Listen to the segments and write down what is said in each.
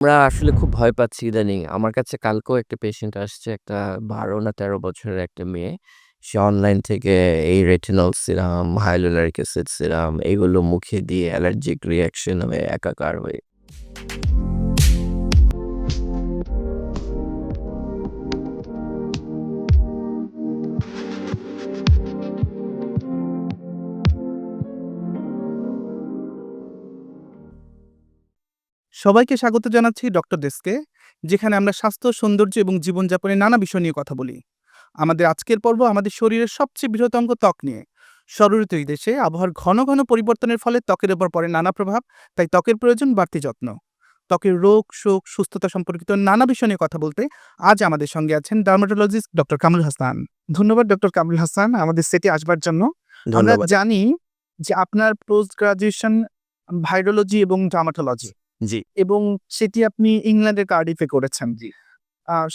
আমরা আসলে খুব ভয় পাচ্ছি ইদানিং। আমার কাছে কালকেও একটা পেশেন্ট আসছে, একটা ১২ না ১৩ বছরের একটা মেয়ে। সে অনলাইন থেকে এই retinol serum, hyaluronic acid serum এগুলো মুখে দিয়ে অ্যালার্জিক রিয়াকশন হয়ে একাকার হয়ে সবাইকে স্বাগত জানাচ্ছি ডক্টর ডেস্কে যেখানে আমরা স্বাস্থ্য সৌন্দর্য এবং জীবনযাপনের নানা বিষয় নিয়ে কথা বলি। আমাদের আজকের পর্ব আমাদের শরীরের সবচেয়ে বৃহৎ অঙ্গ ত্বক নিয়ে। এই দেশে আবহাওয়ার ঘন ঘন পরিবর্তনের ফলে ত্বকের উপর পড়ে নানা প্রভাব তাই ত্বকের প্রয়োজন বাড়তি যত্ন। ত্বকের রোগ শোক সুস্থতা সম্পর্কিত নানা বিষয় নিয়ে কথা বলতে আজ আমাদের সঙ্গে আছেন ডার্মাটোলজিস্ট ডক্টর কামরুল হাসান। ধন্যবাদ ডক্টর কামরুল হাসান আমাদের সেটে আসবার জন্য। আমরা। জানি যে আপনার পোস্ট গ্রাজুয়েশন ভাইরোলজি এবং ডার্মাটোলজি। জি। এবং সেটি আপনি ইংল্যান্ডের কার্ডিফে করেছেন জি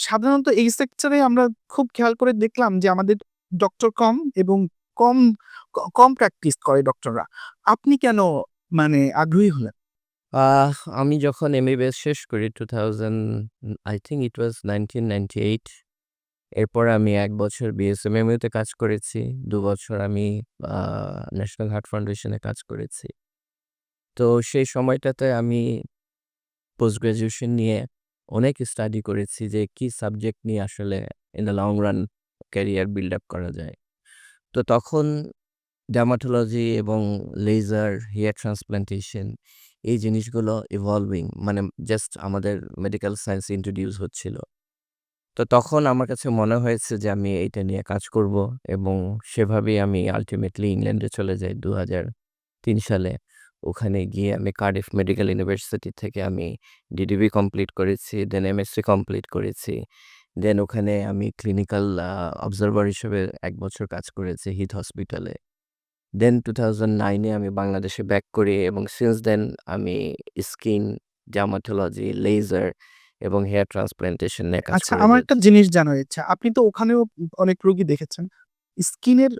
সাধারণত এই সেক্টরে আমরা খুব খেয়াল করে দেখলাম যে আমাদের ডক্টর কম এবং কম কম প্র্যাকটিস করে ডক্টররা আপনি কেন মানে আগ্রহী হলেন আমি যখন এমবিবিএস শেষ করি 2000 আই থিংক ইট ওয়াজ 1998 এরপর আমি এক বছর বিএসএমএমইউ তে কাজ করেছি। দু বছর আমি ন্যাশনাল হার্ট ফাউন্ডেশনে কাজ করেছি। তো সেই সময়টাতে আমি পোস্ট গ্র্যাজুয়েশন নিয়ে অনেক স্টাডি করেছি যে কি সাবজেক্ট নিয়ে আসলে in the long run career build up করা যায়। তো তখন ডার্মাটোলজি এবং লেজার, হেয়ার ট্রান্সপ্লান্টেশন এই জিনিসগুলো ইভলভিং মানে জাস্ট আমাদের মেডিকেল সায়েন্স ইন্ট্রোডিউস হচ্ছিল। তো তখন আমার কাছে মনে হয়েছে যে আমি এইটা নিয়ে কাজ করব এবং সেভাবেই আমি আল্টিমেটলি ইংল্যান্ডে চলে যাই ২০০৩ সালে। ওখানে গিয়ে আমি কার্ডিফ মেডিকেল ইউনিভার্সিটি থেকে আমি ডিডিবি কমপ্লিট করেছি, দেন এমএসসি কমপ্লিট করেছি। দেন ওখানে আমি ক্লিনিক্যাল অবজারভার হিসেবে এক বছর কাজ করেছি হিথ হসপিটালে। দেন 2009 এ আমি বাংলাদেশে ব্যাক করি এবং সিন্স দেন আমি স্কিন, ডার্মাটোলজি, লেজার এবং হেয়ার ট্রান্সপ্লান্টেশন নিয়ে কাজ আচ্ছা আমার একটা জিনিস জানার ইচ্ছা আপনি তো ওখানেও অনেক রোগী দেখেছেন স্কিনের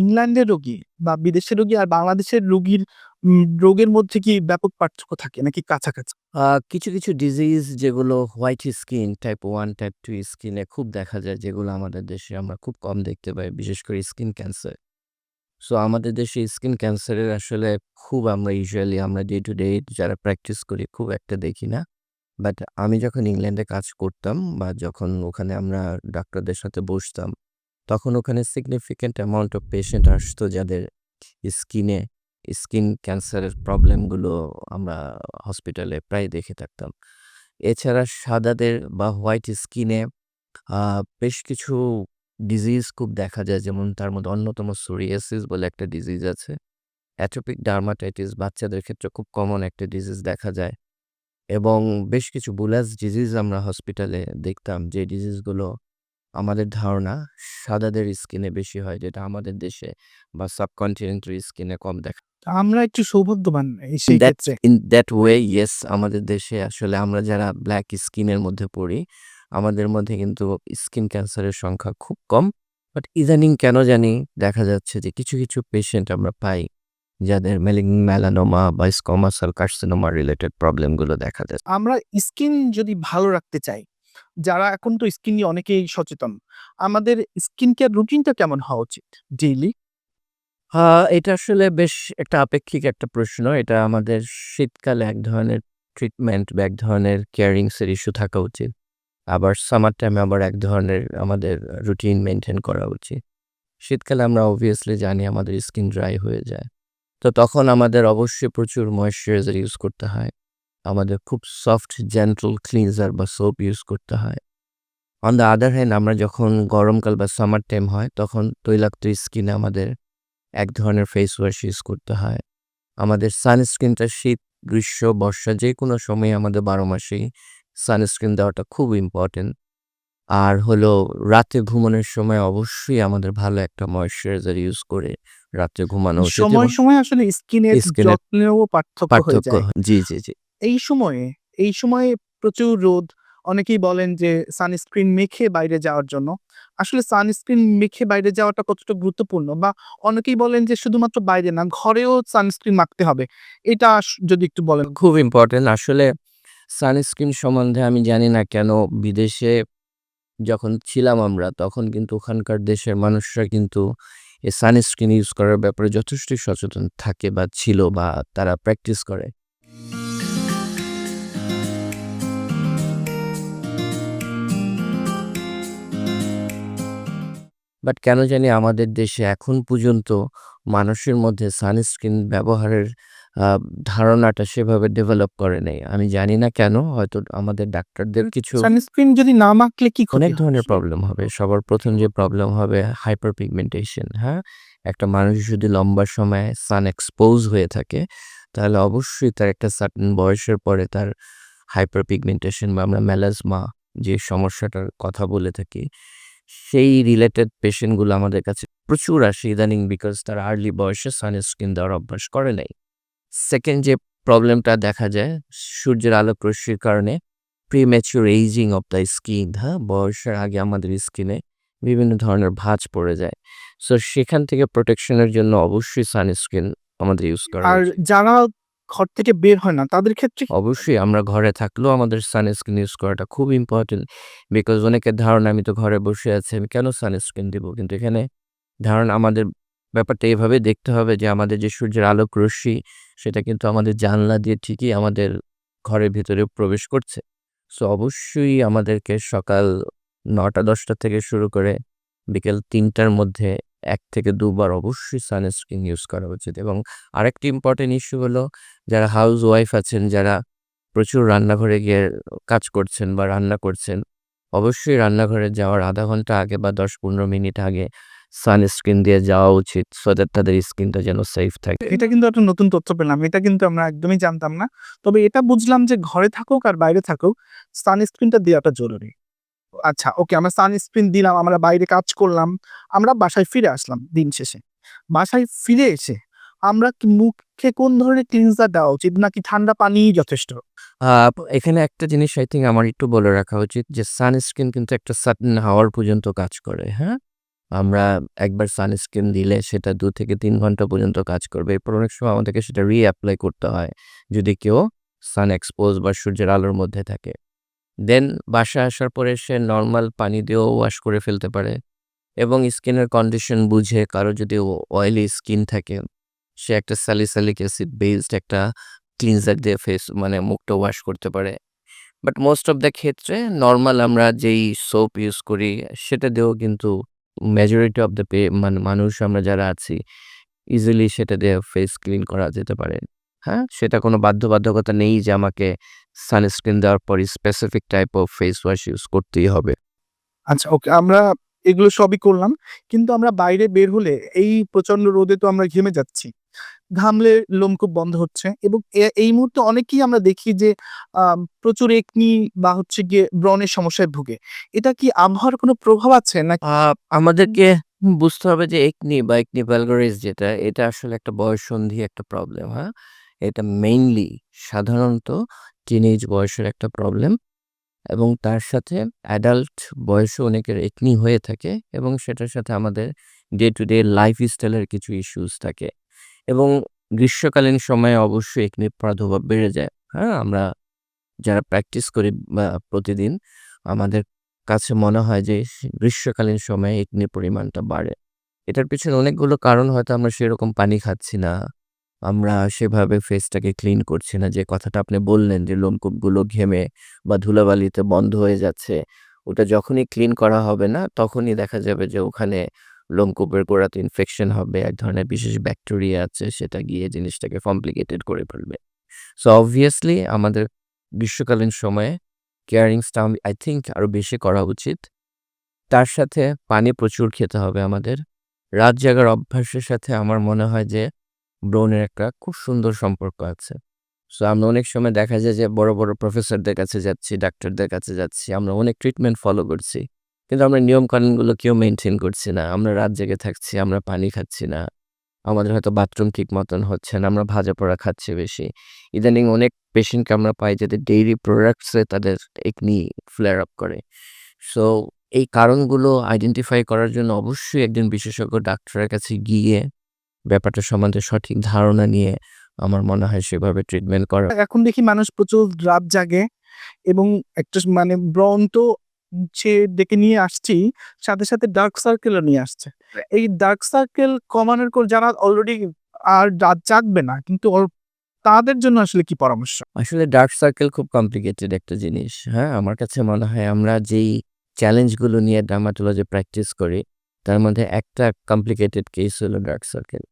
ইংল্যান্ডের রোগী বা বিদেশের রোগী আর বাংলাদেশের রোগীর রোগের মধ্যে কি ব্যাপক পার্থক্য থাকে নাকি কাছাকাছি কিছু, কিছু ডিজিজ যেগুলো white skin, type one type two স্কিনে খুব দেখা যায় যেগুলো আমাদের দেশে আমরা খুব কম দেখতে পাই। বিশেষ করে স্কিন ক্যান্সার। সো আমাদের দেশে স্কিন ক্যান্সারের আসলে খুব আমরা ইউজুয়ালি আমরা ডে টু ডে যারা প্র্যাকটিস করি খুব একটা দেখি না। বাট আমি যখন ইংল্যান্ডে কাজ করতাম বা যখন ওখানে আমরা ডাক্তারদের সাথে বসতাম, তখন ওখানে সিগনিফিক্যান্ট অ্যামাউন্ট অফ পেশেন্ট আসতো যাদের স্কিনে স্কিন ক্যান্সারের প্রবলেমগুলো আমরা হসপিটালে প্রায় দেখে থাকতাম। এছাড়া সাদাদের বা হোয়াইট স্কিনে বেশ কিছু ডিজিজ খুব দেখা যায় যেমন তার মধ্যে অন্যতম সোরিয়াসিস বলে একটা ডিজিজ আছে। অ্যাটোপিক ডার্মাটাইটিস বাচ্চাদের ক্ষেত্রে খুব কমন একটা ডিজিজ দেখা যায়। এবং বেশ কিছু বুলাস ডিজিজ আমরা হসপিটালে দেখতাম যে ডিজিজগুলো আমাদের ধারণা সাদাদের স্কিনে বেশি হয়, যেটা আমাদের দেশে বা সাবকন্টিনেন্টের স্কিনে কম দেখা আমরা একটু সৌভাগ্যবান এই সেই দ্যাট ক্ষেত্রে ইন দ্যাট ওয়ে ইয়েস আমাদের দেশে আসলে আমরা যারা ব্ল্যাক স্কিনের মধ্যে পড়ি, আমাদের মধ্যে কিন্তু স্কিন ক্যান্সারের সংখ্যা খুব কম। বাট ইদানিং কেন জানি দেখা যাচ্ছে যে কিছু, কিছু পেশেন্ট আমরা পাই যাদের মেলানোমা বা স্কোমা সেল কার্সিনোমা রিলেটেড প্রবলেমগুলো দেখা যায়। আমরা স্কিন যদি ভালো রাখতে চাই যারা এখন তো স্কিন নিয়ে অনেকেই সচেতন আমাদের স্কিন কেয়ার রুটিনটা কেমন হওয়া উচিত ডেইলি এটা আসলে বেশ একটা আপেক্ষিক একটা প্রশ্ন। এটা আমাদের শীতকালে এক ধরনের ট্রিটমেন্ট বা এক ধরনের কেয়ারিংস এর ইস্যু থাকা উচিত। আবার সামার টাইমে আবার এক ধরনের আমাদের রুটিন মেইনটেইন করা উচিত। শীতকালে আমরা অবভিয়াসলি জানি আমাদের স্কিন ড্রাই হয়ে যায়। তো তখন আমাদের অবশ্যই প্রচুর ময়েশ্চারাইজার ইউজ করতে হয়। আমাদের খুব সফট জেন্টল ক্লিনজার বা সোপ ইউজ করতে হয়। অন দ্য আদার হ্যান্ড আমরা যখন গরমকাল বা সামার টাইম হয়, তখন তৈলাক্ত স্কিনে আমাদের এক ধরনের ফেস ওয়াশ ইউজ করতে হয়। আমাদের সানস্ক্রিনটা শীত, গ্রীষ্ম, বর্ষা যেকোনো সময়ে আমাদের ১২ মাসেই সানস্ক্রিন দেওয়াটা খুব ইম্পর্টেন্ট। আর হলো রাতে ঘুমানোর সময় অবশ্যই আমাদের ভালো একটা ময়েশ্চারাইজার ইউজ করে রাতে ঘুমানো সময় সময় আসলে স্কিনের স্কিনের যত্নেও পার্থক্য হয়ে যায় জি, জি, জি। এই সময়ে এই সময়ে প্রচুর রোদ অনেকেই বলেন যে সানস্ক্রিন মেখে বাইরে যাওয়ার জন্য আসলে সানস্ক্রিন মেখে বাইরে যাওয়াটা কতটা গুরুত্বপূর্ণ? বা অনেকেই বলেন যে শুধুমাত্র বাইরে না, ঘরেও সানস্ক্রিন মাখতে হবে। এটা যদি একটু বলেন। খুব ইম্পর্টেন্ট আসলে সানস্ক্রিন সম্বন্ধে আমি জানি না কেন বিদেশে যখন ছিলাম আমরা, তখন কিন্তু ওখানকার দেশের মানুষরা কিন্তু এই সানস্ক্রিন ইউজ করার ব্যাপারে যথেষ্ট সচেতন থাকে বা ছিল বা তারা প্র্যাকটিস করে। বাট কেন জানি আমাদের দেশে এখন পর্যন্ত মানুষের মধ্যে সানস্ক্রিন ব্যবহারের ধারণাটা সেভাবে ডেভেলপ করে নেই আমি জানি না কেন? হয়তো আমাদের ডাক্তারদের কিছু সানস্ক্রিন যদি না মাখলে কি অনেক ধরনের প্রবলেম হবে। সবার প্রথম যে প্রবলেম হবে হাইপার পিগমেন্টেশন, হ্যাঁ? একটা মানুষ যদি লম্বা সময় সান এক্সপোজ হয়ে থাকে, তাহলে অবশ্যই তার একটা সার্টেন বয়সের পরে তার হাইপার পিগমেন্টেশন বা আমরা মেলাজমা যে সমস্যাটার কথা বলে থাকি, সেই রিলেটেড পেশেন্টগুলো আমাদের কাছে প্রচুর আসে ইদানিং বিকজ তারা আর্লি বয়সে সানস্ক্রিন দেওয়ার অভ্যাস করে নাই। সেকেন্ড যে প্রবলেমটা দেখা যায় সূর্যের আলোক রশ্মির কারণে premature ageing of the skin, হ্যাঁ? বয়সের আগে আমাদের স্কিনে বিভিন্ন ধরনের ভাঁজ পড়ে যায়। সো সেখান থেকে প্রোটেকশনের জন্য অবশ্যই সানস্ক্রিন আমাদের ইউজ করা আর যারা ঘর থেকে বের হয় না তাদের ক্ষেত্রে অবশ্যই আমরা ঘরে থাকলেও আমাদের সানস্ক্রিন ইউজ করাটা খুব ইম্পর্টেন্ট। বিকজ অনেকের ধারণা আমি তো ঘরে বসে আছি, আমি কেন সানস্ক্রিন দিব? কিন্তু এখানে ধারণা আমাদের ব্যাপারটা এভাবে দেখতে হবে যে আমাদের যে সূর্যের আলোক রশ্মি সেটা কিন্তু আমাদের জানলা দিয়ে ঠিকই আমাদের ঘরের ভিতরে প্রবেশ করছে। সো অবশ্যই আমাদেরকে সকাল নটা দশটা থেকে শুরু করে বিকেল তিনটার মধ্যে ১ থেকে দুবার অবশ্যই সানস্ক্রিন ইউজ করা উচিত এবং আরেকটি ইম্পর্টেন্ট ইস্যু হলো যারা হাউস ওয়াইফ আছেন, যারা প্রচুর রান্নাঘরে গিয়ে কাজ করছেন বা রান্না করছেন, অবশ্যই রান্নাঘরে যাওয়ার আধা ঘণ্টা আগে বা দশ পনেরো মিনিট আগে সানস্ক্রিন দিয়ে যাওয়া উচিত সো দ্যাট তাদের স্কিনটা যেন সেফ থাকে। এটা কিন্তু একটা নতুন তথ্য পেলাম। এটা কিন্তু আমরা একদমই জানতাম না। তবে এটা বুঝলাম যে ঘরে থাকুক আর বাইরে থাকুক সানস্ক্রিনটা দেওয়াটা জরুরি। আচ্ছা ওকে আমরা সানস্ক্রিন দিলাম, আমরা বাইরে কাজ করলাম, আমরা বাসায় ফিরে আসলাম দিন শেষে। বাসায় ফিরে এসে আমরা মুখে কোন ধরনের ক্লিনজার দেওয়া উচিত নাকি ঠান্ডা পানি যথেষ্ট? এখানে একটা জিনিস আই থিঙ্ক আমার একটু বলে রাখা উচিত যে সানস্ক্রিন কিন্তু একটা সার্টেন হাওয়ার পর্যন্ত কাজ করে, হ্যাঁ? আমরা একবার সানস্ক্রিন দিলে সেটা দু থেকে তিন ঘণ্টা পর্যন্ত কাজ করবে। এরপর অনেক সময় আমাদেরকে সেটা রি-এপ্লাই করতে হয়। যদি কেউ সান এক্সপোজ বা সূর্যের আলোর মধ্যে থাকে। দেন বাসায় আসার পরে সে নর্মাল পানি দিয়েও ওয়াশ করে ফেলতে পারে এবং স্কিনের কন্ডিশন বুঝে কারও যদি অয়েলি স্কিন থাকে, সে একটা স্যালিসাইলিক অ্যাসিড বেসড একটা ক্লিনজার দিয়ে ফেস মানে মুখটা ওয়াশ করতে পারে। বাট মোস্ট অফ দ্য ক্ষেত্রে নর্মাল আমরা যেই সোপ ইউজ করি সেটা দিয়েও কিন্তু মেজরিটি অফ দ্য পে মানে মানুষ আমরা যারা আছি ইজিলি সেটা দিয়ে ফেস ক্লিন করা যেতে পারে। হ্যাঁ? সেটা কোনো বাধ্যবাধকতা নেই যে আমাকে সানস্ক্রিন দেওয়ার পরে specific type of face wash use করতেই হবে। আচ্ছা ওকে আমরা এগুলো সবই করলাম। কিন্তু আমরা বাইরে বের হলে এই প্রচণ্ড রোদে তো আমরা ঘেমে যাচ্ছি। ঘামলে লোমকূপ বন্ধ হচ্ছে এবং এই মুহূর্তে অনেকেই আমরা দেখি যে প্রচুর একনি বা হচ্ছে গিয়ে ব্রণের সমস্যায় ভুগে। এটা কি আবহাওয়ার কোনো প্রভাব আছে না আমাদেরকে বুঝতে হবে যে একনি বা একনি ভ্যালগারিস যেটা এটা আসলে একটা বয়ঃসন্ধি একটা প্রবলেম, হ্যাঁ? এটা মেইনলি সাধারণত টিনেজ বয়সের একটা প্রবলেম এবং তার সাথে অ্যাডাল্ট বয়সেও অনেকের একনি হয়ে থাকে এবং সেটার সাথে আমাদের ডে টু ডে লাইফ স্টাইলের কিছু ইস্যুস থাকে এবং গ্রীষ্মকালীন সময়ে অবশ্যই একনির প্রাদুর্ভাব বেড়ে যায়, হ্যাঁ? আমরা যারা প্র্যাকটিস করি প্রতিদিন আমাদের কাছে মনে হয় যে গ্রীষ্মকালীন সময়ে একনির পরিমাণটা বাড়ে। এটার পিছনে অনেকগুলো কারণ হয়তো আমরা সেরকম পানি খাচ্ছি না। আমরা সেভাবে ফেসটাকে ক্লিন করছি না যে কথাটা আপনি বললেন যে লোমকূপগুলো ঘেমে বা ধুলাবালিতে বন্ধ হয়ে যাচ্ছে। ওটা যখনই ক্লিন করা হবে না, তখনই দেখা যাবে যে ওখানে লোমকূপের গোড়াতে ইনফেকশন হবে। এক ধরনের বিশেষ ব্যাকটেরিয়া আছে, সেটা গিয়ে জিনিসটাকে কমপ্লিকেটেড করে ফেলবে। সো অবভিয়াসলি আমাদের গ্রীষ্মকালীন সময়ে কেয়ারিংসটা আই থিঙ্ক আরও বেশি করা উচিত। তার সাথে পানি প্রচুর খেতে হবে আমাদের। রাত জাগার অভ্যাসের সাথে আমার মনে হয় যে ব্রণের একটা খুব সুন্দর সম্পর্ক আছে। সো আমরা অনেক সময় দেখা যায় যে বড়, বড় প্রফেসরদের কাছে যাচ্ছি, ডাক্তারদের কাছে যাচ্ছি। আমরা অনেক ট্রিটমেন্ট ফলো করছি। কিন্তু আমরা নিয়মকানুনগুলো কেউ মেনটেন করছি না। আমরা রাত জেগে থাকছি, আমরা পানি খাচ্ছি না। আমাদের হয়তো বাথরুম ঠিক মতন হচ্ছে না। আমরা ভাজা ভাজাপোড়া খাচ্ছি বেশি। ইদানিং অনেক পেশেন্টকে আমরা পাই যাদের ডেইরি প্রোডাক্টসে তাদের একনি ফ্লেয়ার আপ করে। সো এই কারণগুলো আইডেন্টিফাই করার জন্য অবশ্যই একজন বিশেষজ্ঞ ডাক্তারের কাছে গিয়ে ব্যাপারটা সম্বন্ধে সঠিক ধারণা নিয়ে আমার মনে হয় সেভাবে ট্রিটমেন্ট করা এখন দেখি মানুষ প্রচুর রাত জাগে এবং একটা মানে ব্রন্ত সে ডেকে নিয়ে আসছি সাথে সাথে ডার্ক সার্কেলও নিয়ে আসছে। এই ডার্ক সার্কেল কমানোর পর যারা অলরেডি আর রাত জাগবে না কিন্তু তাদের জন্য আসলে কি পরামর্শ? আসলে ডার্ক সার্কেল খুব কমপ্লিকেটেড একটা জিনিস হ্যাঁ? আমার কাছে মনে হয় আমরা যেই চ্যালেঞ্জগুলো নিয়ে ডার্মাটোলজি প্র্যাকটিস করি তার মধ্যে একটা কমপ্লিকেটেড কেস হলো ডার্ক সার্কেল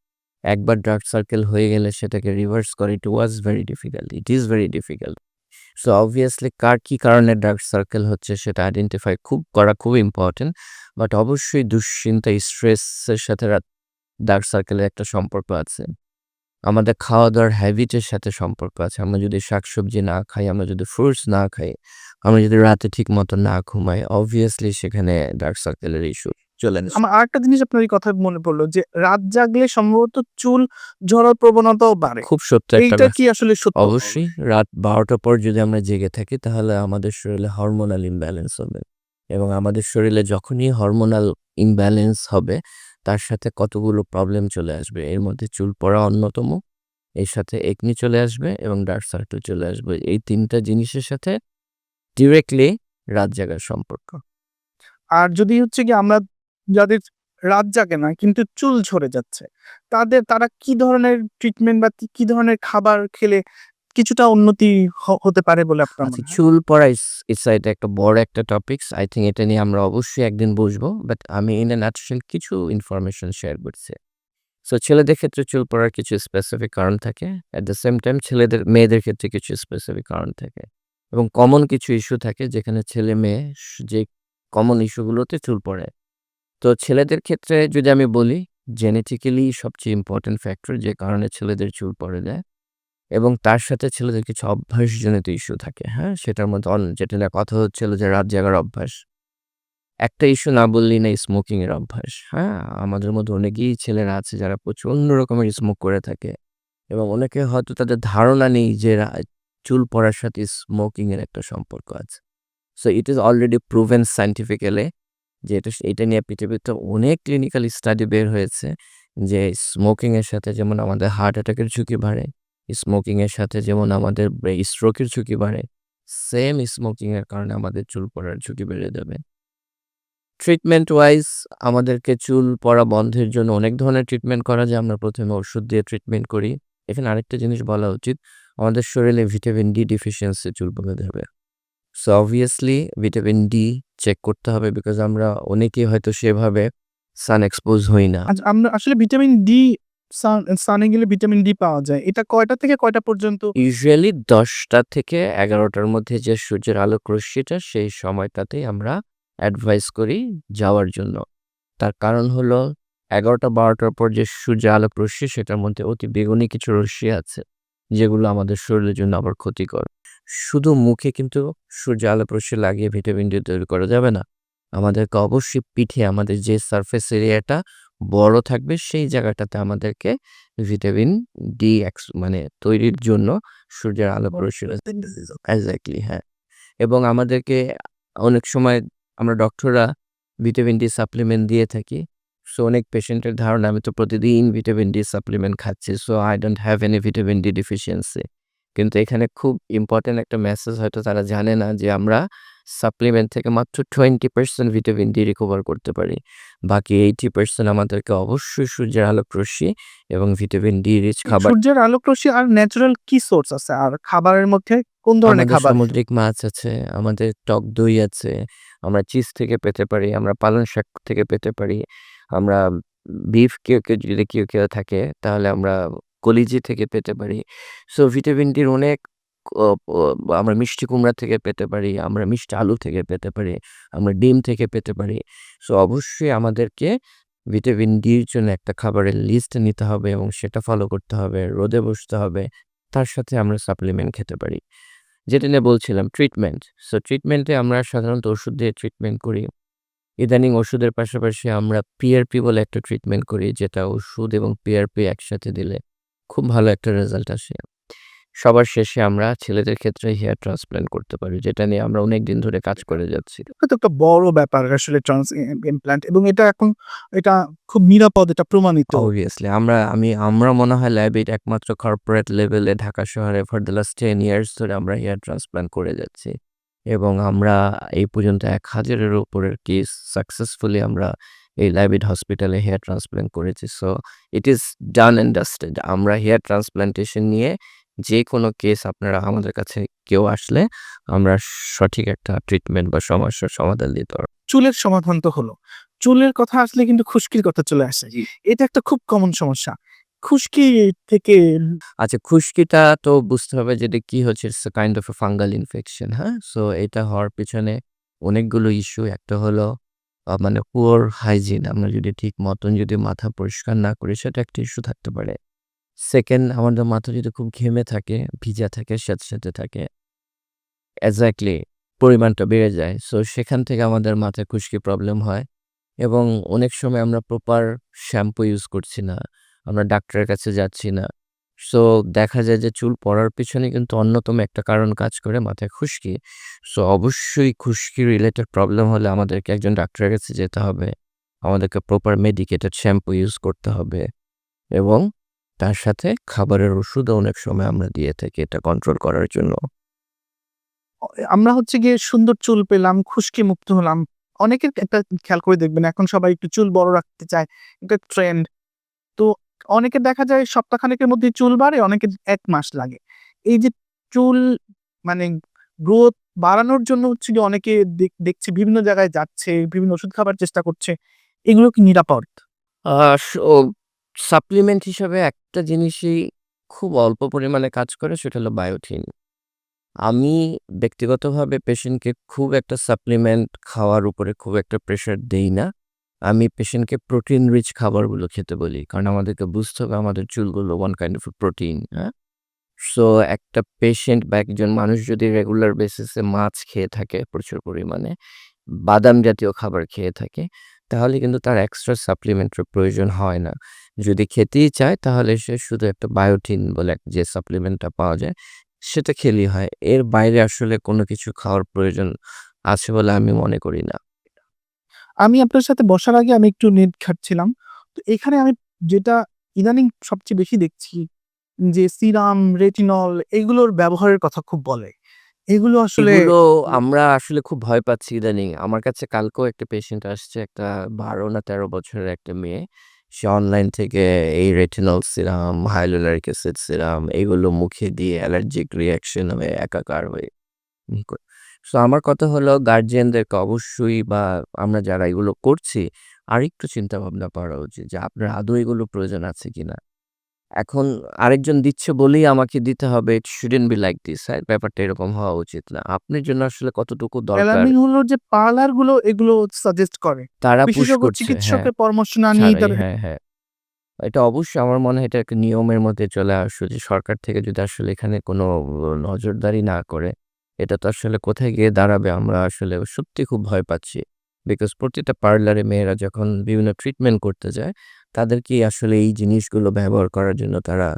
একবার ডার্ক সার্কেল হয়ে গেলে সেটাকে রিভার্স করে it was very difficult it is very difficult so obviously কার কী কারণে ডার্ক সার্কেল হচ্ছে সেটা আইডেন্টিফাই খুব, করা খুব ইম্পর্টেন্ট বাট অবশ্যই দুশ্চিন্তা স্ট্রেসের সাথে ডার্ক সার্কেলের একটা সম্পর্ক আছে। আমাদের খাওয়া দাওয়ার হ্যাবিটের সাথে সম্পর্ক আছে। আমরা যদি শাকসবজি না খাই, আমরা যদি ফ্রুটস না খাই, আমরা যদি রাতে ঠিক মতো না ঘুমাই অবভিয়াসলি সেখানে ডার্ক সার্কেলের ইস্যু আমার আরেকটা জিনিস আপনার এই কথা মনে পড়ল যে রাত জাগলে সম্ভবত চুল ঝরার প্রবণতাও বাড়ে। খুব সত্য ব্যাপার। কি আসলে সত্য? অবশ্যই রাত বারোটার পর যদি আমরা জেগে থাকি তাহলে আমাদের শরীরে হরমোনাল ইমব্যালেন্স হবে এবং আমাদের শরীরে যখনই হরমোনাল ইমব্যালেন্স হবে তার সাথে কতগুলো প্রবলেম চলে আসবে। এর মধ্যে চুল পড়া অন্যতম এর সাথে একনি চলে আসবে এবং ডার্ক সার্কেল চলে আসবে। এই তিনটা জিনিসের সাথে ডিরেক্টলি রাত জাগার সম্পর্ক। আর যদি হচ্ছে কি আমরা যাদের রাত জাগে না কিন্তু চুল ঝরে যাচ্ছে। তাদের তারা কি ধরনের ট্রিটমেন্ট বা কি- ধরনের খাবার খেলে কিছুটা উন্নতি হতে পারে বলে আপনার আচ্ছা? চুল পড়া ইটস এটা একটা বড় একটা টপিকস আই থিঙ্ক এটা নিয়ে আমরা অবশ্যই একদিন বসবো বাট আমি ইন এ নাটশেল কিছু ইনফরমেশন শেয়ার করছি। সো ছেলেদের ক্ষেত্রে চুল পড়ার কিছু স্পেসিফিক কারণ থাকে। অ্যাট দ্য সেম টাইম ছেলেদের মেয়েদের ক্ষেত্রে কিছু স্পেসিফিক কারণ থাকে। এবং কমন কিছু ইস্যু থাকে যেখানে ছেলে মেয়ে যে কমন ইস্যুগুলোতে চুল পড়ে। তো ছেলেদের ক্ষেত্রে যদি আমি বলি জেনেটিক্যালি সবচেয়ে ইম্পর্টেন্ট ফ্যাক্টর যে কারণে ছেলেদের চুল পড়ে যায় এবং তার সাথে ছেলেদের কিছু অভ্যাসজনিত ইস্যু থাকে হ্যাঁ? সেটার মধ্যে যেটা নিয়ে কথা হচ্ছিল যে রাত জাগার অভ্যাস। একটা ইস্যু না বললেই না স্মোকিংয়ের অভ্যাস হ্যাঁ? আমাদের মধ্যে অনেকেই ছেলেরা আছে যারা প্রচণ্ড রকমের স্মোক করে থাকে এবং অনেকে হয়তো তাদের ধারণা নেই যে চুল পড়ার সাথে স্মোকিংয়ের একটা সম্পর্ক আছে। So it is already proven scientifically যে এটা নিয়ে পৃথিবীতে অনেক ক্লিনিক্যাল স্টাডি বের হয়েছে যে স্মোকিং এর সাথে যেমন আমাদের হার্ট অ্যাটাকের ঝুঁকি বাড়ে স্মোকিং এর সাথে যেমন আমাদের স্ট্রোকের ঝুঁকি বাড়ে সেম স্মোকিং এর কারণে আমাদের চুল পড়ার ঝুঁকি বেড়ে যাবে। ট্রিটমেন্ট ওয়াইজ আমাদেরকে চুল পড়া বন্ধের জন্য অনেক ধরনের ট্রিটমেন্ট করা যায়। আমরা প্রথমে ওষুধ দিয়ে ট্রিটমেন্ট করি। এখানে আরেকটা জিনিস বলা উচিত, আমাদের শরীরে ভিটামিন ডি ডিফিসিয়েন্সি চুল পড়ে যাবে so obviously vitamin D check করতে হবে বিকজ আমরা অনেকেই হয়তো সেভাবে সান এক্সপোজ হই না। আচ্ছা, আমরা আসলে ভিটামিন ডি সানে গেলে ভিটামিন ডি পাওয়া যায়। এটা কয়টা থেকে কয়টা পর্যন্ত? ইউজুয়ালি দশটা থেকে এগারোটার মধ্যে যে সূর্যের আলোক রশ্মিটা সেই সময়টাতেই আমরা অ্যাডভাইস করি যাওয়ার জন্য। তার কারণ হলো এগারোটা বারোটার পর যে সূর্যের আলোক রশ্মি সেটার মধ্যে অতি বেগুনি কিছু রশ্মি আছে যেগুলো আমাদের শরীরের জন্য আবার ক্ষতিকর। শুধু মুখে কিন্তু সূর্য আলোক রশ্মি লাগিয়ে ভিটামিন ডি তৈরি করা যাবে না। আমাদেরকে অবশ্যই পিঠে আমাদের যে সারফেস এরিয়াটা বড় থাকবে, সেই জায়গাটাতে আমাদেরকে ভিটামিন ডি মানে তৈরির জন্য সূর্যের আলো রশ্মি এক্স্যাক্টলি হ্যাঁ। এবং আমাদেরকে অনেক সময় আমরা ডক্টররা ভিটামিন ডি সাপ্লিমেন্ট দিয়ে থাকি। সো অনেক পেশেন্টের ধারণা, আমি তো প্রতিদিন ভিটামিন ডি সাপ্লিমেন্ট খাচ্ছি। So I don't have any vitamin D deficiency কিন্তু এখানে খুব ইম্পর্টেন্ট একটা মেসেজ হয়তো তারা জানে না যে আমরা সাপ্লিমেন্ট থেকে মাত্র twenty percent vitamin D recover করতে পারি। বাকি এইটি পার্সেন্ট আমাদেরকে অবশ্যই সূর্যের আলোক রশ্মি এবং ভিটামিন ডি রিচ খাবার সূর্যের আলোক রশ্মি আর ন্যাচারাল কি সোর্স আছে? আর খাবারের মধ্যে কোন ধরনের খাবার? সামুদ্রিক মাছ আছে আমাদের টক দই আছে আমরা চিজ থেকে পেতে পারি আমরা পালং শাক থেকে পেতে পারি আমরা বিফ কেউ কেউ যদি কেউ কেউ থাকে তাহলে আমরা কলিজি থেকে পেতে পারি। সো ভিটামিন ডির অনেক আমরা মিষ্টি কুমড়া থেকে পেতে পারি, আমরা মিষ্টি আলু থেকে পেতে পারি, আমরা ডিম থেকে পেতে পারি। সো অবশ্যই আমাদেরকে ভিটামিন ডির জন্য একটা খাবারের লিস্ট নিতে হবে এবং সেটা ফলো করতে হবে, রোদে বসতে হবে, তার সাথে আমরা সাপ্লিমেন্ট খেতে পারি। যেটা নিয়ে বলছিলাম ট্রিটমেন্ট সো ট্রিটমেন্টে আমরা সাধারণত ওষুধ দিয়ে ট্রিটমেন্ট করি। ইদানিং ওষুধের পাশাপাশি আমরা পিআরপি বলে একটা ট্রিটমেন্ট করি, যেটা ওষুধ এবং পিআরপি একসাথে দিলে খুব ভালো একটা রেজাল্ট আসে সবার শেষে আমরা ছেলেদের ক্ষেত্রে হেয়ার ট্রান্সপ্লান্ট করতে পারি। যেটা নিয়ে আমরা অনেকদিন ধরে কাজ করে যাচ্ছি। এটা তো একটা বড় ব্যাপার আসলে ট্রান্স ইমপ্ল্যান্ট এবং এটা এখন এটা খুব নিরাপদ এটা প্রমাণিত। Obviously আমরা আমি আমরা মনে হয় ল্যাবে একমাত্র কর্পোরেট লেভেলে ঢাকা শহরে ফর দ্যা লাস্ট 10 ইয়ার্স ধরে আমরা হেয়ার ট্রান্সপ্লান্ট করে যাচ্ছি। এবং আমরা এই পর্যন্ত এক হাজারের উপরের কেস সাকসেসফুলি আমরা এই ল্যাবিড হসপিটালে হেয়ার ট্রান্সপ্লান্ট করেছি। So it is done and dusted. আমরা হেয়ার ট্রান্সপ্লান্টেশন নিয়ে যেকোনো কেস আপনারা আমাদের কাছে কেউ আসলে আমরা সঠিক একটা ট্রিটমেন্ট বা সমস্যার সমাধান দিতে পারব। চুলের সমাধান তো হলো। চুলের কথা আসলে কিন্তু খুশকির কথা চলে আসে। এটা একটা খুব কমন সমস্যা। খুশকি থেকে আচ্ছা খুশকিটা তো বুঝতে হবে যেটা কি হচ্ছে it's kind of fungal infection, হ্যাঁ? সো এটা হওয়ার পিছনে অনেকগুলো ইস্যু। একটা হলো মানে পুয়ার হাইজিন আমরা যদি ঠিক মতন যদি মাথা পরিষ্কার না করি সেটা একটা ইস্যু থাকতে পারে। সেকেন্ড আমাদের মাথা যদি খুব ঘেমে থাকে, ভিজা থাকে, স্যাঁতসেঁতে থাকে এক্সাক্টলি পরিমাণটা বেড়ে যায়। সো সেখান থেকে আমাদের মাথায় খুশকি প্রবলেম হয় এবং অনেক সময় আমরা প্রপার শ্যাম্পু ইউজ করছি না। আমরা ডাক্তারের কাছে যাচ্ছি না। সো দেখা যায় যে চুল পড়ার পিছনে কিন্তু অন্যতম একটা কারণ কাজ করে মাথায় খুশকি। সো অবশ্যই খুশকি রিলেটেড প্রবলেম হলে আমাদেরকে একজন ডাক্তারের কাছে যেতে হবে। আমাদেরকে প্রপার মেডিকেটেড শ্যাম্পু ইউজ করতে হবে এবং তার সাথে খাবারের ওষুধও অনেক সময় আমরা দিয়ে থাকি এটা কন্ট্রোল করার জন্য। আমরা হচ্ছে গিয়ে সুন্দর চুল পেলাম, খুশকি মুক্ত হলাম। অনেকের একটা খেয়াল করে দেখবেন এখন সবাই একটু চুল বড় রাখতে চায়। এটা ট্রেন্ড। তো অনেকের দেখা যায় সপ্তাহখানেকের মধ্যেই চুল বাড়ে, অনেকে এক মাস লাগে। এই যে চুল মানে গ্রোথ বাড়ানোর জন্য হচ্ছে গিয়ে অনেকে দেখছে বিভিন্ন জায়গায় যাচ্ছে, বিভিন্ন ওষুধ খাবার চেষ্টা করছে। এগুলো কি নিরাপদ? সাপ্লিমেন্ট হিসাবে একটা জিনিসই খুব অল্প পরিমাণে কাজ করে সেটা হলো বায়োটিন। আমি ব্যক্তিগতভাবে পেশেন্টকে খুব একটা সাপ্লিমেন্ট খাওয়ার উপরে খুব একটা প্রেশার দেই না। আমি পেশেন্টকে প্রোটিন রিচ খাবারগুলো খেতে বলি। কারণ আমাদেরকে বুঝতে হবে আমাদের চুলগুলো ওয়ান কাইন্ড অফ প্রোটিন, হ্যাঁ? সো একটা পেশেন্ট বা একজন মানুষ যদি রেগুলার বেসিসে মাছ খেয়ে থাকে প্রচুর পরিমাণে, বাদাম জাতীয় খাবার খেয়ে থাকে, তাহলে কিন্তু তার এক্সট্রা সাপ্লিমেন্টের প্রয়োজন হয় না। যদি খেতেই চায় তাহলে সে শুধু একটা বায়োটিন বলে যে সাপ্লিমেন্টটা পাওয়া যায় সেটা খেলেই হয়। এর বাইরে আসলে কোনো কিছু খাওয়ার প্রয়োজন আছে বলে আমি মনে করি না। আমি আপনার সাথে বসার আগে আমি একটু নেট ঘাঁটছিলাম। তো এখানে আমি যেটা ইদানিং সবচেয়ে বেশি দেখছি যে সিরাম, রেটিনল এগুলোর ব্যবহারের কথা খুব বলে। এগুলো আসলে আমরা আসলে খুব ভয় পাচ্ছি ইদানিং। আমার কাছে কালকেও একটা পেশেন্ট আসছে একটা ১২ না ১৩ বছরের একটা মেয়ে। সে অনলাইন থেকে এই retinol serum, hyaluronic acid serum এগুলো মুখে দিয়ে অ্যালার্জিক রিঅ্যাকশন হয়ে একাকার হয়ে। সো আমার কথা হলো গার্জিয়ানদেরকে অবশ্যই বা আমরা যারা এগুলো করছি আরেকটু চিন্তা ভাবনা করা উচিত যে আপনার আদৌ এগুলো প্রয়োজন আছে কিনা? এখন আরেকজন দিচ্ছে বলেই আমাকে দিতে হবে it shouldn't be like this হ্যাঁ? ব্যাপারটা এরকম হওয়া উচিত না। আপনার জন্য আসলে কতটুকু দরকার মেলামিন হলো যে পার্লারগুলো এগুলো সাজেস্ট করে। তারা পুশ বিশেষজ্ঞ করছে। হ্যাঁ, চিকিৎসকের পরামর্শ না নিয়েই ছাড়াই তারা হ্যাঁ, হ্যাঁ। এটা অবশ্যই আমার মনে হয় এটা একটা নিয়মের মধ্যে চলে আসবে যে সরকার থেকে যদি আসলে এখানে কোনো নজরদারি না করে, এটা তো আসলে কোথায় গিয়ে দাঁড়াবে আমরা আসলে সত্যি খুব ভয় পাচ্ছি। বিকজ প্রতিটা পার্লারে মেয়েরা যখন বিভিন্ন ট্রিটমেন্ট করতে যায়, তাদেরকেই আসলে এই জিনিসগুলো ব্যবহার করার জন্য তারা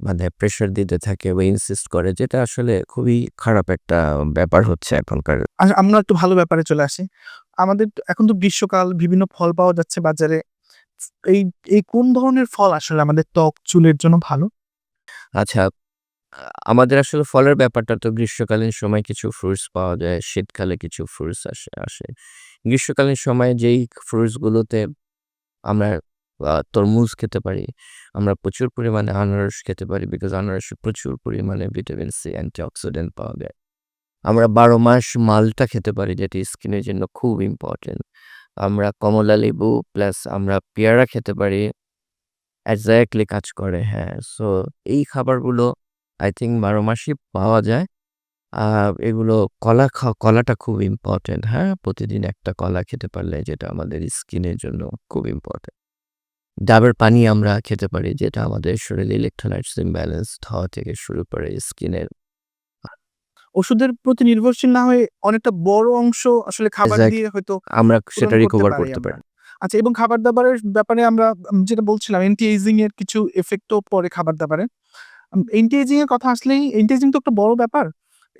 মানে প্রেশার দিতে থাকে বা ইনসিস্ট করে যেটা আসলে খুবই খারাপ একটা ব্যাপার হচ্ছে এখনকার। আমরা একটু ভালো ব্যাপারে চলে আসি। আমাদের এখন তো গ্রীষ্মকাল বিভিন্ন ফল পাওয়া যাচ্ছে বাজারে। এই এই কোন ধরনের ফল আসলে আমাদের ত্বক, চুলের জন্য ভালো? আচ্ছা, আমাদের আসলে ফলের ব্যাপারটা তো গ্রীষ্মকালীন সময় কিছু ফ্রুটস পাওয়া যায়, শীতকালে কিছু ফ্রুটস আসে আসে। গ্রীষ্মকালীন সময়ে যেই ফ্রুটসগুলোতে আমরা তরমুজ খেতে পারি, আমরা প্রচুর পরিমাণে আনারস খেতে পারি বিকজ আনারসে প্রচুর পরিমাণে ভিটামিন সি, অ্যান্টিঅক্সিডেন্ট পাওয়া যায়। আমরা ১২ মাস মালটা খেতে পারি যেটি স্কিনের জন্য খুব ইম্পর্টেন্ট আমরা কমলা লেবু প্লাস আমরা পেয়ারা খেতে পারি। এক্সাক্টলি কাজ করে হ্যাঁ। সো এই খাবারগুলো আই থিংক ১২ মাসই পাওয়া যায়। এগুলো কলা খা কলাটা খুব ইম্পোর্টেন্ট হ্যাঁ? প্রতিদিন একটা কলা খেতে পারলে যেটা আমাদের স্কিনের জন্য খুব ইম্পোর্টেন্ট। ডাবের পানি আমরা খেতে পারি যেটা আমাদের শরীরে ইলেক্ট্রোলাইটস ইমব্যালেন্সড হওয়া থেকে শুরু করে স্কিনের ওষুধের প্রতি নির্ভরশীল না হয়ে অনেকটা বড় অংশ আসলে খাবার দিয়ে হয়তো আমরা সেটা রিকভার করতে পারি। আচ্ছা এবং খাবার-দাবারের ব্যাপারে আমরা যেটা বলছিলাম অ্যান্টি এজিং এর কিছু ইফেক্ট ও পড়ে খাবার-দাবারে। এন্টি এজিং এর কথা আসলেই এন্টি এজিং তো একটা বড় ব্যাপার।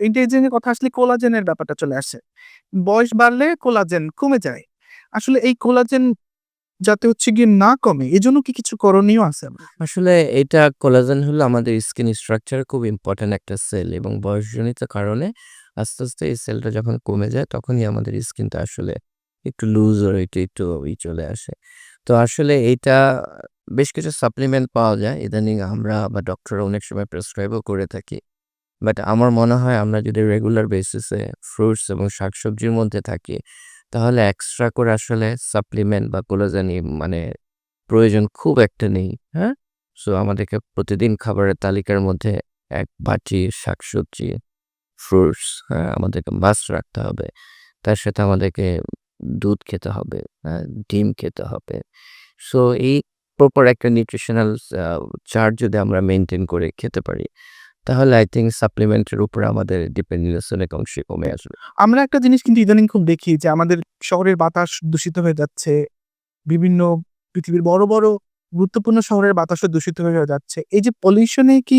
এন্টি এজিং এর কথা আসলে কোলাজেনের ব্যাপারটা চলে আসে। বয়স বাড়লে কোলাজেন কমে যায়। আসলে এই কোলাজেন যাতে হচ্ছে গিয়ে না কমে এজন্য কি কিছু করণীয় আছে? আসলে এটা কোলাজেন হলো আমাদের স্কিন স্ট্রাকচার খুব ইম্পর্টেন্ট একটা সেল এবং বয়সজনিত কারণে আস্তে, আস্তে এই সেলটা যখন কমে যায় তখনই আমাদের স্কিনটা আসলে একটু লুজ আর একটু, একটু চলে আসে। তো আসলে এইটা বেশ কিছু সাপ্লিমেন্ট পাওয়া যায়। ইদানিং আমরা বা ডক্টররা অনেক সময় প্রেসক্রাইবও করে থাকি। বাট আমার মনে হয় আমরা যদি রেগুলার বেসিসে ফ্রুটস এবং শাকসবজির মধ্যে থাকি, তাহলে এক্সট্রা করে আসলে সাপ্লিমেন্ট বা কোলাজেন মানে প্রয়োজন খুব একটা নেই। হ্যাঁ? সো আমাদেরকে প্রতিদিন খাবারের তালিকার মধ্যে এক বাটি শাকসবজি, ফ্রুটস, হ্যাঁ? আমাদেরকে মাস্ট রাখতে হবে। তার সাথে আমাদেরকে দুধ খেতে হবে, হ্যাঁ? ডিম খেতে হবে। সো এই প্রপার একটা নিউট্রিশনাল চার্ট যদি আমরা মেনটেন করে খেতে পারি, তাহলে আই থিঙ্ক সাপ্লিমেন্টের উপরে আমাদের ডিপেন্ডেন্স অনেক অংশে কমে আসবে। আমরা একটা জিনিস কিন্তু ইদানিং খুব দেখি যে আমাদের শহরের বাতাস দূষিত হয়ে যাচ্ছে। বিভিন্ন পৃথিবীর বড়, বড় গুরুত্বপূর্ণ শহরের বাতাসও দূষিত হয়ে যাচ্ছে। এই যে পলিউশনে কি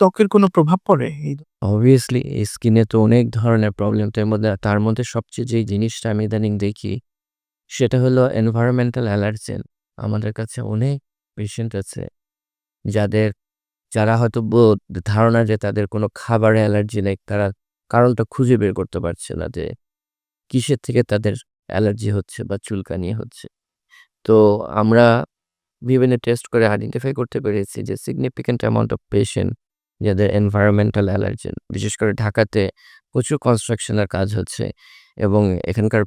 ত্বকের কোনো প্রভাব পড়ে? এই অবভিয়াসলি স্কিনে তো অনেক ধরনের প্রবলেম তার মধ্যে তার মধ্যে সবচেয়ে যেই জিনিসটা আমি ইদানিং দেখি, সেটা হলো এনভায়রনমেন্টাল অ্যালার্জেন। আমাদের কাছে অনেক পেশেন্ট আছে, যাদের যারা হয়তো ধারণা যে তাদের কোনো খাবারে অ্যালার্জি নেই, তারা কারণটা খুঁজে বের করতে পারছে না যে কিসের থেকে তাদের অ্যালার্জি হচ্ছে বা চুলকানি হচ্ছে। তো আমরা বিভিন্ন টেস্ট করে আইডেন্টিফাই করতে পেরেছি যে সিগনিফিক্যান্ট অ্যামাউন্ট অফ পেশেন্ট যাদের এনভায়রনমেন্টাল অ্যালার্জেন, বিশেষ করে ঢাকাতে প্রচুর কনস্ট্রাকশনের কাজ হচ্ছে এবং এখানকার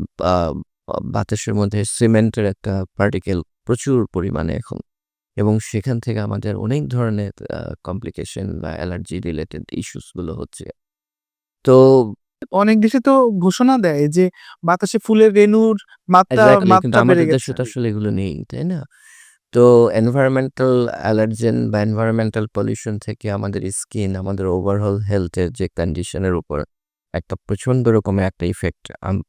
বাতাসের মধ্যে সিমেন্টের একটা পার্টিকেল প্রচুর পরিমাণে এখন এবং সেখান থেকে আমাদের অনেক ধরনের কমপ্লিকেশন বা অ্যালার্জি রিলেটেড ইস্যুসগুলো হচ্ছে। তো অনেক দেশে তো ঘোষণা দেয় যে বাতাসে ফুলের রেণুর মাত্রা মাত্রা বেড়ে গেছে। দেশে তো আসলে এগুলো নেই, তাই না? তো এনভায়রনমেন্টাল অ্যালার্জেন বা এনভায়রনমেন্টাল পলিউশন থেকে আমাদের স্কিন, আমাদের ওভারঅল হেলথ এর যে কন্ডিশনের উপর একটা প্রচণ্ড রকমের একটা effect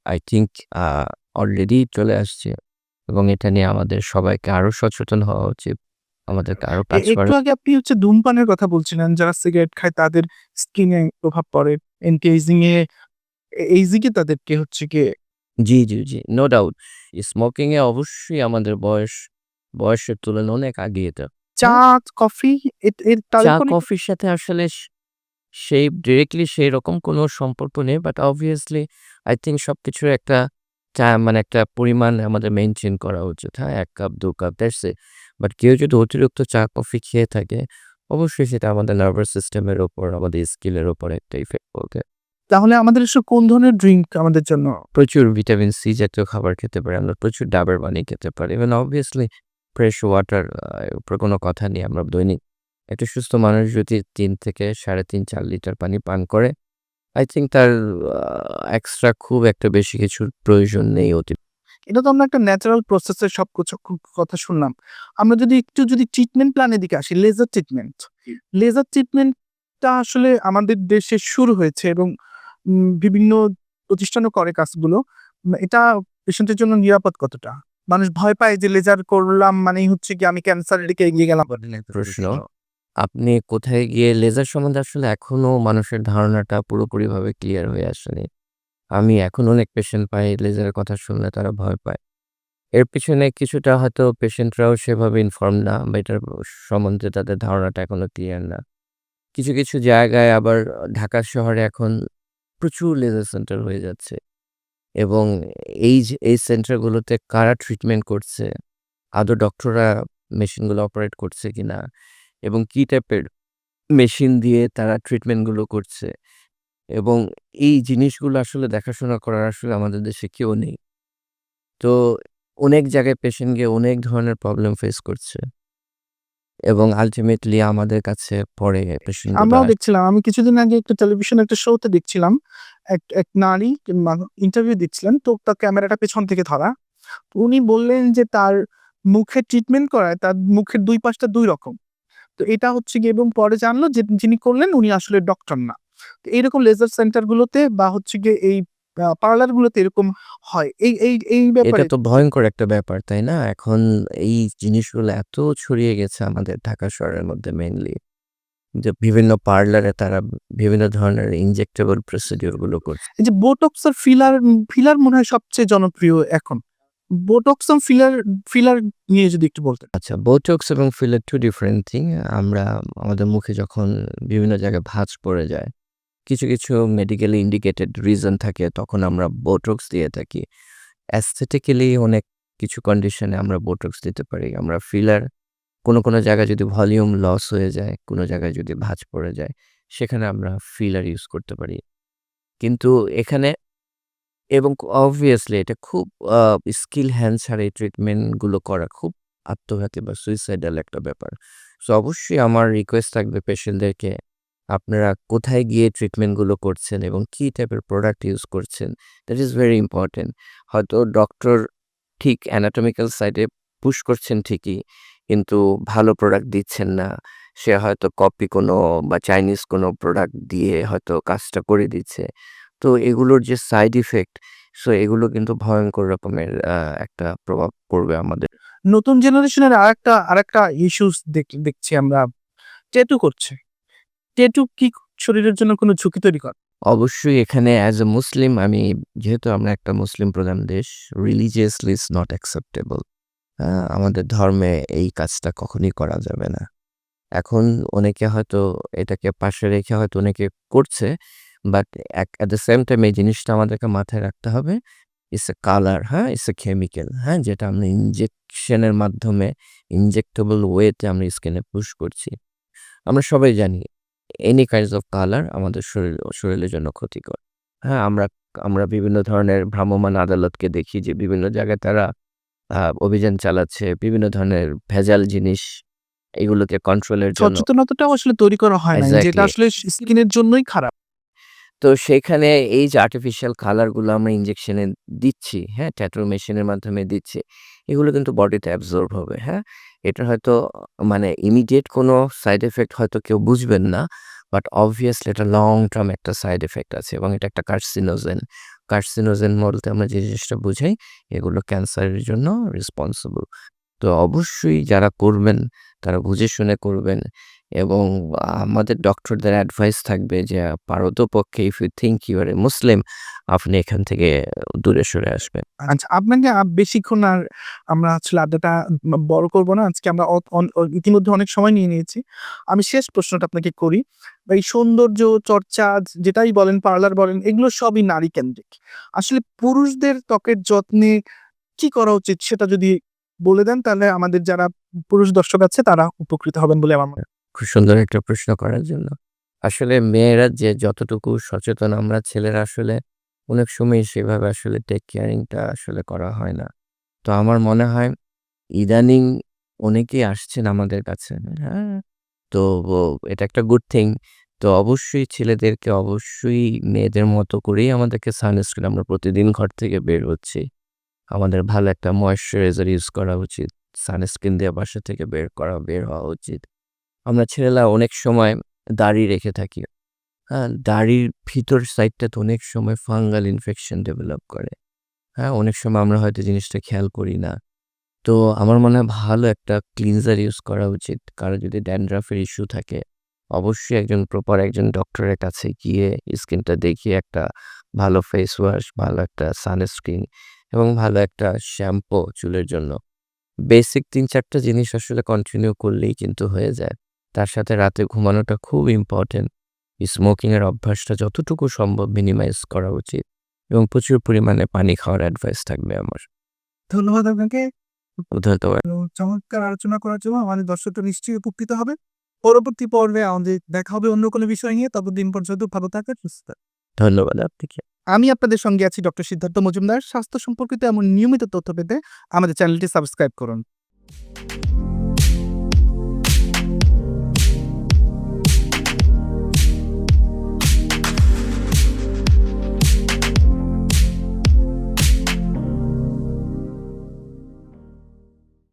I think uh already চলে আসছে এবং এটা নিয়ে আমাদের সবাইকে আরও সচেতন হওয়া উচিত। আমাদেরকে আরও কাজ একটু আগে আপনি হচ্ছে ধূমপানের কথা বলছিলেন, যারা সিগারেট খায় তাদের স্কিনে প্রভাব পড়ে। এন্টি এ এইজিং এ তাদেরকে হচ্ছে গিয়ে জি, জি, জি। No doubt. স্মোকিং এ অবশ্যই আমাদের বয়স বয়সের তুলনায় অনেক আগে এটা। চা, কফি এর চা, কফির সাথে আসলে সেই ডিরেক্টলি সেইরকম কোনো সম্পর্ক নেই। বাট অবভিয়াসলি আই থিংক সবকিছুর একটা চা মানে একটা পরিমাণ আমাদের মেইনটেইন করা উচিত। হ্যাঁ? ১ cup ২ cup that's it. But কেউ যদি অতিরিক্ত চা, কফি খেয়ে থাকে, অবশ্যই সেটা আমাদের নার্ভাস সিস্টেমের উপর, আমাদের স্কিনের উপর একটা ইফেক্ট পড়বে। তাহলে আমাদের আসলে কোন ধরনের ড্রিংক আমাদের জন্য? প্রচুর ভিটামিন সি জাতীয় খাবার খেতে পারি আমরা। প্রচুর ডাবের পানি খেতে পারি। ইভেন অবভিয়াসলি ফ্রেশ ওয়াটার এর উপরে কোনো কথা নেই। আমরা দৈনিক একটা সুস্থ মানুষ যদি ৩ থেকে ৩.৫-৪ লিটার পানি পান করে, আই থিংক তার এক্সট্রা খুব একটা বেশি কিছুর প্রয়োজন নেই অতি এটা তো আমরা একটা ন্যাচারাল প্রসেসের সব কিছু কথা শুনলাম। আমরা যদি একটু যদি ট্রিটমেন্ট প্ল্যানের দিকে আসি, লেজার ট্রিটমেন্ট। লেজার ট্রিটমেন্টটা আসলে আমাদের দেশে শুরু হয়েছে এবং বিভিন্ন প্রতিষ্ঠানও করে কাজগুলো। এটা পেশেন্টের জন্য নিরাপদ কতটা? মানুষ ভয় পায় যে লেজার করলাম মানেই হচ্ছে কি আমি ক্যান্সারের দিকে এগিয়ে গেলাম। প্রশ্ন। আপনি কোথায় গিয়ে লেজার সম্বন্ধে আসলে এখনও মানুষের ধারণাটা পুরোপুরিভাবে ক্লিয়ার হয়ে আসেনি। আমি এখন অনেক পেশেন্ট পাই লেজারের কথা শুনলে তারা ভয় পায়। এর পিছনে কিছুটা হয়তো পেশেন্টরাও সেভাবে ইনফর্ম না বা এটার সম্বন্ধে তাদের ধারণাটা এখনও ক্লিয়ার না। কিছু, কিছু জায়গায় আবার ঢাকা শহরে এখন প্রচুর লেজার সেন্টার হয়ে যাচ্ছে এবং এই যে এই সেন্টারগুলোতে কারা ট্রিটমেন্ট করছে, আদৌ ডক্টররা মেশিনগুলো অপারেট করছে কিনা এবং কি টাইপের মেশিন দিয়ে তারা ট্রিটমেন্টগুলো করছে এবং এই জিনিসগুলো আসলে দেখাশোনা করার আসলে আমাদের দেশে কেউ নেই। তো অনেক জায়গায় পেশেন্ট গিয়ে অনেক ধরনের প্রবলেম ফেস করছে। এবং আল্টিমেটলি আমাদের কাছে পরে পেশেন্টগুলো আমরাও দেখছিলাম। আমি কিছুদিন আগে একটা টেলিভিশন একটা শোতে দেখছিলাম। এক এক নারী ইন্টারভিউ দিচ্ছিলেন। তো তার ক্যামেরাটা পেছন থেকে ধরা। উনি বললেন যে তার মুখে ট্রিটমেন্ট করায় তার মুখের দুই পাশটা দুই রকম। তো এটা হচ্ছে গিয়ে এবং পরে জানলো যে যিনি করলেন উনি আসলে ডক্টর না। তো এইরকম লেজার সেন্টার গুলোতে বা হচ্ছে গিয়ে এই আ পার্লার গুলোতে এরকম হয়। এই এই এই এটা ব্যাপারে তো ভয়ংকর একটা ব্যাপার, তাই না? এখন এই জিনিসগুলো এত ছড়িয়ে গেছে আমাদের ঢাকা শহরের মধ্যে মেইনলি যে বিভিন্ন পার্লারে তারা বিভিন্ন ধরনের ইনজেক্টেবল প্রসিডিওরগুলো করছে। এই যে বোটক্স আর ফিলার ফিলার মনে হয় সবচেয়ে জনপ্রিয় এখন। বোটক্স এবং ফিলার ফিলার নিয়ে যদি একটু বলতেন। আচ্ছা বোটক্স এবং ফিলার 2 ডিফারেন্ট থিং। আমরা আমাদের মুখে যখন বিভিন্ন জায়গায় ভাঁজ পড়ে যায়, কিছু, কিছু মেডিকেলি ইন্ডিকেটেড রিজন থাকে তখন আমরা বোটক্স দিয়ে থাকি। অ্যাস্থেটিক্যালি অনেক কিছু কন্ডিশনে আমরা বোটক্স দিতে পারি। আমরা ফিলার কোনো, কোনো জায়গায় যদি ভলিউম লস হয়ে যায়, কোনো জায়গায় যদি ভাঁজ পড়ে যায়, সেখানে আমরা ফিলার ইউজ করতে পারি। কিন্তু এখানে এবং অবভিয়াসলি এটা খুব স্কিল হ্যান্ড ছাড়া এই ট্রিটমেন্টগুলো করা খুব আত্মঘাতী বা সুইসাইডাল একটা ব্যাপার। সো অবশ্যই আমার রিকোয়েস্ট থাকবে পেশেন্টদেরকে আপনারা কোথায় গিয়ে ট্রিটমেন্টগুলো করছেন এবং কী টাইপের প্রোডাক্ট ইউজ করছেন দ্যাট ইজ ভেরি ইম্পোর্টেন্ট। হয়তো ডক্টর ঠিক অ্যানাটমিক্যাল সাইডে পুশ করছেন ঠিকই, কিন্তু ভালো প্রোডাক্ট দিচ্ছেন না। সে হয়তো কপি কোনো বা চাইনিজ কোনো প্রোডাক্ট দিয়ে হয়তো কাজটা করে দিচ্ছে। তো এগুলোর যে সাইড ইফেক্ট সো এগুলো কিন্তু ভয়ঙ্কর রকমের একটা প্রভাব পড়বে আমাদের। নতুন জেনারেশনের আরেকটা আরেকটা ইস্যুস দেখ দেখছি আমরা। ট্যাটু করছে। ট্যাটু কি শরীরের জন্য কোনো ঝুঁকি তৈরি করে? অবশ্যই এখানে অ্যাজ এ মুসলিম আমি যেহেতু আমরা একটা মুসলিম প্রধান দেশ, রিলিজিয়াসলি ইটস নট অ্যাকসেপ্টেবল। আমাদের ধর্মে এই কাজটা কখনই করা যাবে না। এখন অনেকে হয়তো এটাকে পাশে রেখে হয়তো অনেকে করছে। বাট এক এট দ্য সেম টাইম এই জিনিসটা আমাদেরকে মাথায় রাখতে হবে। ইটস এ কালার, হ্যাঁ? ইটস এ কেমিক্যাল, হ্যাঁ? যেটা আমরা ইনজেকশনের মাধ্যমে ইনজেক্টেবল ওয়েতে আমরা স্কিনে পুশ করছি। আমরা সবাই জানি এনি কাইন্ডস অফ কালার আমাদের শরীর শরীরের জন্য ক্ষতিকর। হ্যাঁ? আমরা আমরা বিভিন্ন ধরনের ভ্রাম্যমান আদালতকে দেখি যে বিভিন্ন জায়গায় তারা অভিযান চালাচ্ছে। বিভিন্ন ধরনের ভেজাল জিনিস এগুলোকে কন্ট্রোলের জন্য সচেতনতাটাও আসলে তৈরি করা হয় না যেটা আসলে স্কিনের জন্যই খারাপ। তো সেখানে এই যে আর্টিফিশিয়াল কালারগুলো আমরা ইনজেকশনে দিচ্ছি, হ্যাঁ? ট্যাটু মেশিনের মাধ্যমে দিচ্ছি। এগুলো কিন্তু বডিতে অ্যাবজর্ব হবে, হ্যাঁ? এটা হয়তো মানে ইমিডিয়েট কোনো সাইড এফেক্ট হয়তো কেউ বুঝবেন না। বাট অবভিয়াসলি এটা লং টার্ম একটা সাইড এফেক্ট আছে এবং এটা একটা কার্সিনোজেন। কার্সিনোজেন বলতে আমরা যে জিনিসটা বুঝাই এগুলো ক্যান্সারের জন্য রেসপন্সিবল। তো অবশ্যই যারা করবেন তারা বুঝে শুনে করবেন এবং আমাদের ডক্টরদের অ্যাডভাইস থাকবে যে, পারতপক্ষে if you think you are a Muslim আপনি এখান থেকে দূরে সরে আসবেন। আচ্ছা আপনাকে বেশিক্ষণ আর আমরা আসলে আড্ডাটা বড় করব না। আজকে আমরা ইতিমধ্যে অনেক সময় নিয়ে নিয়েছি। আমি শেষ প্রশ্নটা আপনাকে করি। এই সৌন্দর্য, চর্চা, যেটাই বলেন পার্লার বলেন, এগুলো সবই নারী কেন্দ্রিক। আসলে পুরুষদের ত্বকের যত্নে কি করা উচিত সেটা যদি বলে দেন, তাহলে আমাদের যারা পুরুষ দর্শক আছে, তারা উপকৃত হবেন বলে আমার মনে হয়। খুব সুন্দর একটা প্রশ্ন করার জন্য। আসলে মেয়েরা যে যতটুকু সচেতন আমরা ছেলেরা আসলে অনেক সময় সেভাবে আসলে টেক কেয়ারিং টা আসলে করা হয় না। তো আমার মনে হয় ইদানিং অনেকেই আসছেন আমাদের কাছে, হ্যাঁ? তো এটা একটা গুড থিং। তো অবশ্যই ছেলেদেরকে অবশ্যই মেয়েদের মতো করেই আমাদেরকে সানস্ক্রিন আমরা প্রতিদিন ঘর থেকে বের হচ্ছি। আমাদের ভালো একটা ময়েশ্চারাইজার ইউজ করা উচিত। সানস্ক্রিন দিয়ে বাসা থেকে বের করা বের হওয়া উচিত। আমরা ছেলেরা অনেক সময় দাড়ি রেখে থাকি। হ্যাঁ? দাড়ির ভিতর সাইডটাতে অনেক সময় ফাঙ্গাল ইনফেকশন ডেভেলপ করে। হ্যাঁ? অনেক সময় আমরা হয়তো জিনিসটা খেয়াল করি না। তো আমার মনে হয় ভালো একটা ক্লিনজার ইউজ করা উচিত। কারও যদি ড্যান্ড্রাফের ইস্যু থাকে অবশ্যই একজন প্রপার একজন ডক্টরের কাছে গিয়ে স্কিনটা দেখিয়ে একটা ভালো ফেস ওয়াশ, ভালো একটা সানস্ক্রিন এবং ভালো একটা শ্যাম্পু চুলের জন্য। বেসিক ৩-৪ টা জিনিস আসলে কন্টিনিউ করলেই কিন্তু হয়ে যায়। তার সাথে রাতে ঘুমানোটা খুব ইম্পোর্টেন্ট। স্মোকিংয়ের অভ্যাসটা যতটুকু সম্ভব মিনিমাইজ করা উচিত এবং প্রচুর পরিমাণে পানি খাওয়ার অ্যাডভাইস থাকবে আমার। ধন্যবাদ আপনাকে। ধন্যবাদ। চমৎকার আলোচনা করার জন্য আমাদের দর্শকরা নিশ্চয়ই উপকৃত হবে। পরবর্তী পর্বে আমাদের দেখা হবে অন্য কোনো বিষয় নিয়ে। ততদিন পর্যন্ত ভালো থাকার সুস্থ ধন্যবাদ আপনাকে। আমি আপনাদের সঙ্গে আছি ডক্টর সিদ্ধার্থ মজুমদার। স্বাস্থ্য সম্পর্কিত এমন নিয়মিত তথ্য পেতে আমাদের চ্যানেলটি সাবস্ক্রাইব করুন।